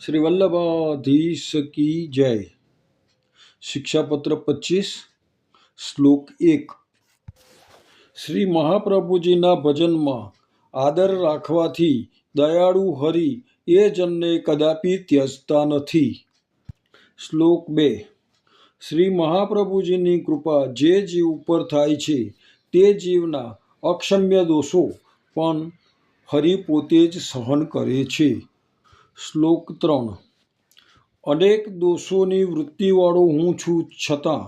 શ્રી વલ્લભાધીશ કી જય. શિક્ષાપત્ર પચીસ, શ્લોક એક. શ્રી મહાપ્રભુજીના ભજનમાં આદર રાખવાથી દયાળુ હરિ એ જનને કદાપી ત્યજતા નથી. શ્લોક બે. શ્રી મહાપ્રભુજીની કૃપા જે જીવ ઉપર થાય છે તે જીવના અક્ષમ્ય દોષો પણ હરિ પોતે જ સહન કરે છે. શ્લોક ત્રણ. અનેક દોષોની વૃત્તિવાળો હું છું છતાં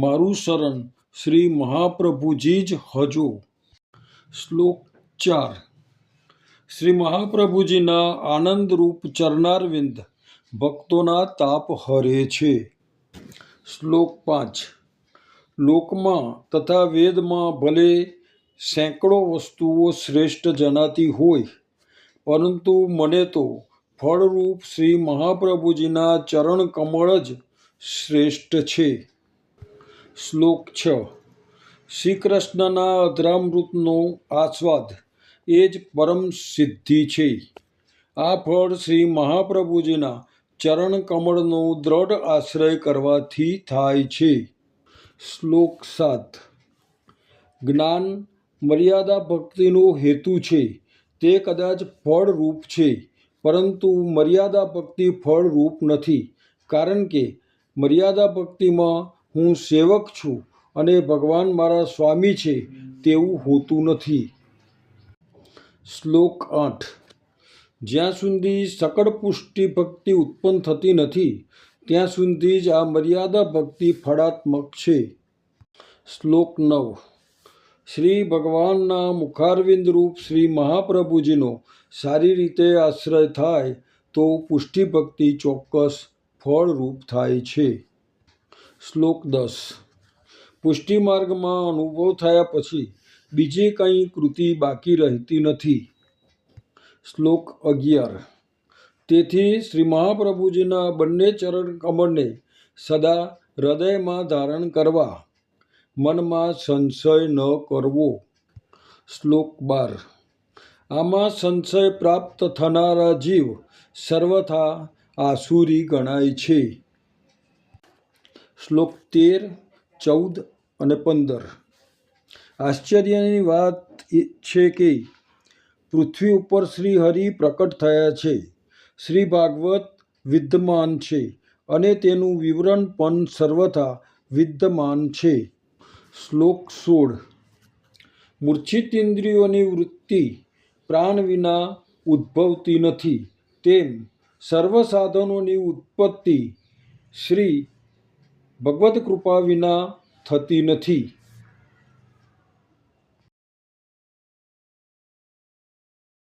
મારું શરણ શ્રી મહાપ્રભુજી જ હજો. શ્લોક ચાર. શ્રી મહાપ્રભુજીના આનંદરૂપ ચરણારવિંદ ભક્તોના તાપ હરે છે. શ્લોક પાંચ. લોકમાં તથા વેદમાં ભલે સેંકડો વસ્તુઓ શ્રેષ્ઠ જણાતી હોય, પરંતુ મને તો ફળરૂપ શ્રી મહાપ્રભુજીના ચરણ કમળ જ શ્રેષ્ઠ છે. શ્લોક છ. શ્રી કૃષ્ણના અધરામૃતનો આસ્વાદ એ જ પરમ સિદ્ધિ છે. આ ફળ શ્રી મહાપ્રભુજીના ચરણ કમળનો દ્રઢ આશ્રય કરવાથી થાય છે. શ્લોક સાત. જ્ઞાન મર્યાદા ભક્તિનો હેતુ છે. તે કદાચ ફળરૂપ છે. પરંતુ મર્યાદા ભક્તિ ફળરૂપ નથી, કારણ કે મર્યાદા ભક્તિમાં હું સેવક છું અને ભગવાન મારા સ્વામી છે તેવું હોતું નથી. શ્લોક આઠ. જ્યાં સુધી સકળ પુષ્ટિ ભક્તિ ઉત્પન્ન થતી નથી, ત્યાં સુધી જ આ મર્યાદા ભક્તિ ફળાત્મક છે. શ્લોક નવ. શ્રી ભગવાનના મુખારવિંદ રૂપ શ્રી મહાપ્રભુજીનો સારી રીતે આશ્રય થાય તો પુષ્ટિ ભક્તિ ચોક્કસ ફળરૂપ થાય છે. શ્લોક દસ. પુષ્ટિ માર્ગમાં અનુભવ થયા પછી બીજી કંઈ કૃતિ બાકી રહેતી નથી. શ્લોક અગિયાર. તેથી શ્રી મહાપ્રભુજીના બંને ચરણ કમળને સદા હૃદયમાં ધારણ કરવા મનમાં સંશય ન કરવો. શ્લોક બાર. આમાં સંશય પ્રાપ્ત થનારા જીવ સર્વથા આસુરી ગણાય છે. શ્લોક તેર, ચૌદ અને પંદર. આશ્ચર્યની વાત છે કે પૃથ્વી ઉપર શ્રી હરિ પ્રકટ થયા છે. શ્રી ભાગવત વિદ્યમાન છે અને તેનું વિવરણ પણ સર્વથા વિદ્યમાન છે. શ્લોક સોળ. મૂર્છિત ઇન્દ્રિયોની વૃત્તિ પ્રાણ વિના ઉદ્ભવતી નથી. તેમ સર્વ સાધનોની ઉત્પત્તિ શ્રી ભગવત કૃપા વિના થતી નથી.